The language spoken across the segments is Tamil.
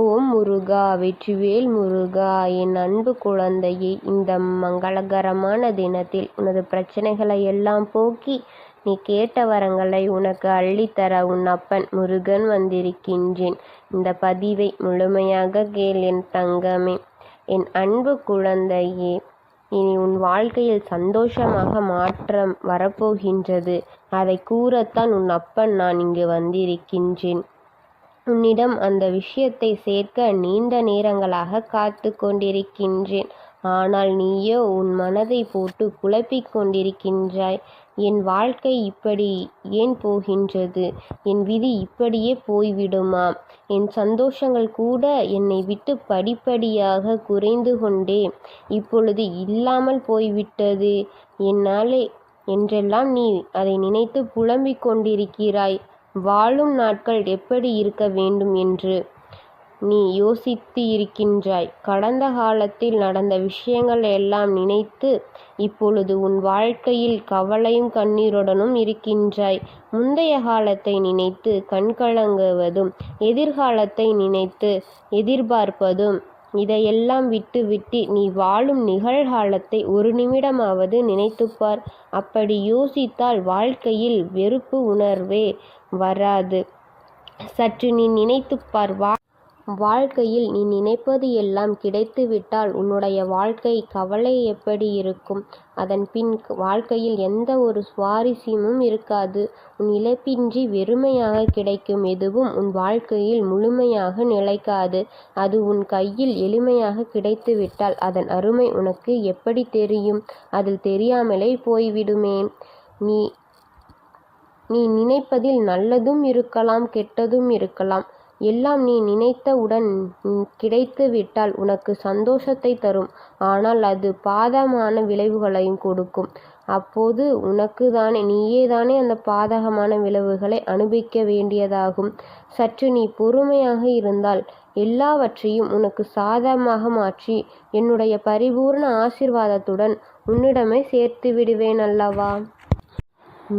ஓம் முருகா வெற்றிவேல் முருகா என் அன்பு குழந்தையே இந்த மங்களகரமான தினத்தில் உனது பிரச்சனைகளை எல்லாம் போக்கி நீ கேட்ட வரங்களை உனக்கு அள்ளித்தர உன் அப்பன் முருகன் வந்திருக்கின்றேன். இந்த பதிவை முழுமையாக கேள் என் தங்கமே. என் அன்பு குழந்தையே இனி உன் வாழ்க்கையில் சந்தோஷமாக மாற்றம் வரப்போகின்றது. அதை கூறத்தான் உன் அப்பன் நான் இங்கு வந்திருக்கின்றேன். உன்னிடம் அந்த விஷயத்தை சேர்க்க நீண்ட நேரங்களாக காத்து கொண்டிருக்கின்றேன். ஆனால் நீயோ உன் மனதை போட்டு குழப்பிக் கொண்டிருக்கின்றாய். என் வாழ்க்கை இப்படி ஏன் போகின்றது? என் விதி இப்படியே போய்விடுமா என் சந்தோஷங்கள் கூட என்னை விட்டு படிப்படியாக குறைந்து கொண்டே இப்பொழுது இல்லாமல் போய்விட்டது. என்னாலே என்றெல்லாம் நீ அதை நினைத்து புலம்பிக் கொண்டிருக்கிறாய். வாழும் நாட்கள் எப்படி இருக்க வேண்டும் என்று நீ யோசித்து இருக்கின்றாய் கடந்த காலத்தில் நடந்த விஷயங்கள் எல்லாம் நினைத்து இப்பொழுது உன் வாழ்க்கையில் கவலையும் கண்ணீருடனும் இருக்கின்றாய். முந்தைய காலத்தை நினைத்து கண்கலங்குவதும் எதிர்காலத்தை நினைத்து எதிர்பார்ப்பதும் இதையெல்லாம் விட்டுவிட்டு நீ வாழும் நிகழ்காலத்தை ஒரு நிமிடமாவது நினைத்துப்பார். அப்படி யோசித்தால் வாழ்க்கையில் வெறுப்பு உணர்வே வராது. சற்று நீ நினைத்துப்பார் வா வாழ்க்கையில் நீ நினைப்பது எல்லாம் கிடைத்துவிட்டால் உன்னுடைய வாழ்க்கை கவலை எப்படி இருக்கும்? அதன் பின் வாழ்க்கையில் எந்த ஒரு சுவாரஸ்யமும் இருக்காது. உன் இழப்பின்றி வெறுமையாக கிடைக்கும் எதுவும் உன் வாழ்க்கையில் முழுமையாக நிலைக்காது. அது உன் கையில் எளிமையாக கிடைத்துவிட்டால் அதன் அருமை உனக்கு எப்படி தெரியும்? அதில் தெரியாமலே போய்விடுமே. நீ நீ நினைப்பதில் நல்லதும் இருக்கலாம் கெட்டதும் இருக்கலாம். எல்லாம் நீ நினைத்தவுடன் கிடைத்துவிட்டால் உனக்கு சந்தோஷத்தை தரும். ஆனால் அது பாதகமான விளைவுகளையும் கொடுக்கும். அப்போது உனக்கு தானே நீயே தானே அந்த பாதகமான விளைவுகளை அனுபவிக்க வேண்டியதாகும். சற்று நீ பொறுமையாக இருந்தால் எல்லாவற்றையும் உனக்கு சாதகமாக மாற்றி என்னுடைய பரிபூர்ண ஆசிர்வாதத்துடன் உன்னிடமே சேர்த்து விடுவேன் அல்லவா?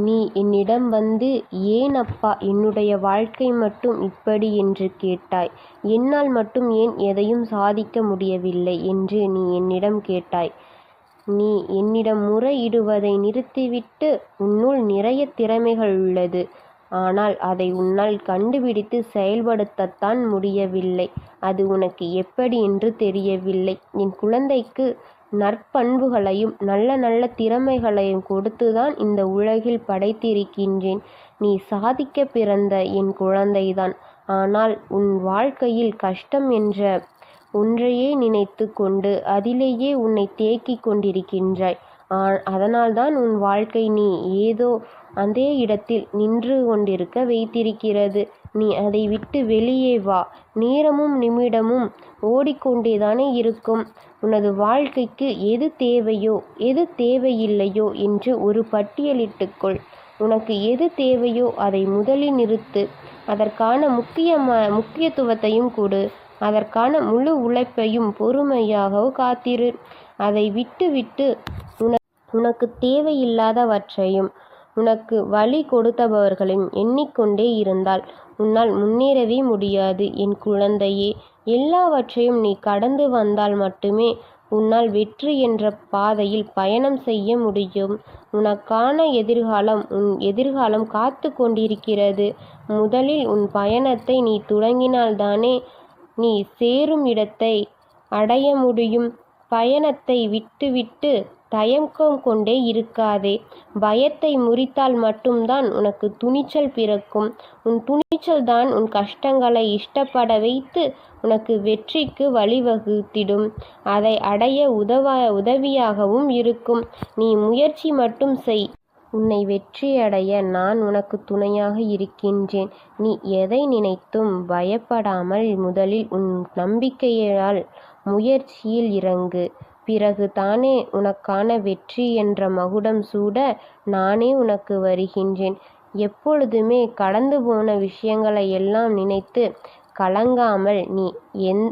நீ என்னிடம் வந்து ஏன் அப்பா? என்னுடைய வாழ்க்கை மட்டும் இப்படி என்று கேட்டாய். என்னால் மட்டும் ஏன் எதையும் சாதிக்க முடியவில்லை என்று நீ என்னிடம் கேட்டாய். நீ என்னிடம் முறையிடுவதை நிறுத்திவிட்டு உன்னுள் நிறைய திறமைகள் உள்ளது. ஆனால் அதை உன்னால் கண்டுபிடித்து செயல்படுத்தத்தான் முடியவில்லை. அது உனக்கு எப்படி என்று தெரியவில்லை. என் குழந்தைக்கு நற்பண்புகளையும் நல்ல நல்ல திறமைகளையும் கொடுத்துதான் இந்த உலகில் படைத்திருக்கின்றேன். நீ சாதிக்க பிறந்த என் குழந்தைதான். ஆனால் உன் வாழ்க்கையில் கஷ்டம் என்ற ஒன்றையே நினைத்து கொண்டு அதிலேயே உன்னை தேக்கிக் கொண்டிருக்கின்றாய். அதனால்தான் உன் வாழ்க்கை நீ ஏதோ அதே இடத்தில் நின்று கொண்டிருக்க வைத்திருக்கிறது. நீ அதை விட்டு வெளியே வா. நேரமும் நிமிடமும் ஓடிக்கொண்டேதானே இருக்கும். உனது வாழ்க்கைக்கு எது தேவையோ எது தேவையில்லையோ என்று ஒரு பட்டியலிட்டுக்கொள் உனக்கு எது தேவையோ அதை முதலில் நிறுத்து. அதற்கான முக்கிய முக்கியத்துவத்தையும் கொடு. அதற்கான முழு உழைப்பையும் பொறுமையாக காத்திரு. அதை விட்டுவிட்டு உன உனக்கு தேவையில்லாதவற்றையும் உனக்கு வழி கொடுத்தவர்களையும் எண்ணிக்கொண்டே இருந்தால் உன்னால் முன்னேறவே முடியாது. என் குழந்தையே எல்லாவற்றையும் நீ கடந்து வந்தால் மட்டுமே உன்னால் வெற்றி என்ற பாதையில் பயணம் செய்ய முடியும். உனக்கான எதிர்காலம் உன் எதிர்காலம் காத்து கொண்டிருக்கிறது. முதலில் உன் பயணத்தை நீ தொடங்கினால்தானே நீ சேரும் இடத்தை அடைய முடியும். பயணத்தை விட்டுவிட்டு தயக்கம் கொண்டே இருக்காதே. பயத்தை முறித்தால் மட்டும்தான் உனக்கு துணிச்சல் பிறக்கும். உன் துணிச்சல் தான் உன் கஷ்டங்களை இஷ்டப்பட வைத்து உனக்கு வெற்றிக்கு வழிவகுத்திடும். அதை அடைய உதவ உதவியாகவும் இருக்கும். நீ முயற்சி மட்டும் செய். உன்னை வெற்றியடைய நான் உனக்கு துணையாக இருக்கின்றேன். நீ எதை நினைத்தும் பயப்படாமல் முதலில் உன் நம்பிக்கையால் முயற்சியில் இறங்கு. பிறகு தானே உனக்கான வெற்றி என்ற மகுடம் சூட நானே உனக்கு வருகின்றேன். எப்பொழுதுமே கடந்து போன விஷயங்களை எல்லாம் நினைத்து கலங்காமல் நீ எந்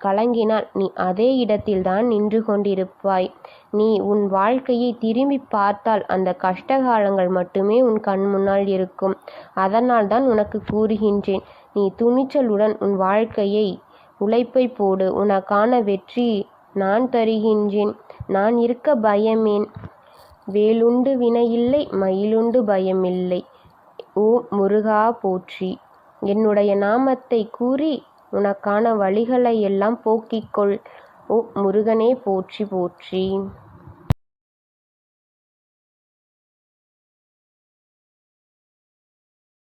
கலங்கினால் நீ அதே இடத்தில்தான் நின்று கொண்டிருப்பாய். நீ உன் வாழ்க்கையை திரும்பி பார்த்தால் அந்த கஷ்டகாலங்கள் மட்டுமே உன் கண் முன்னால் இருக்கும். அதனால் தான் உனக்கு கூறுகின்றேன். நீ துணிச்சலுடன் உன் வாழ்க்கையை உழைப்பை போடு. உனக்கான வெற்றி நான் தருகின்றேன். நான் இருக்க பயமேன். வேலுண்டு வினையில்லை மயிலுண்டு பயமில்லை. ஓ முருகா போற்றி. என்னுடைய நாமத்தை கூறி உனக்கான வழிகளை எல்லாம் போக்கிக்கொள் ஓ முருகனே போற்றி போற்றி.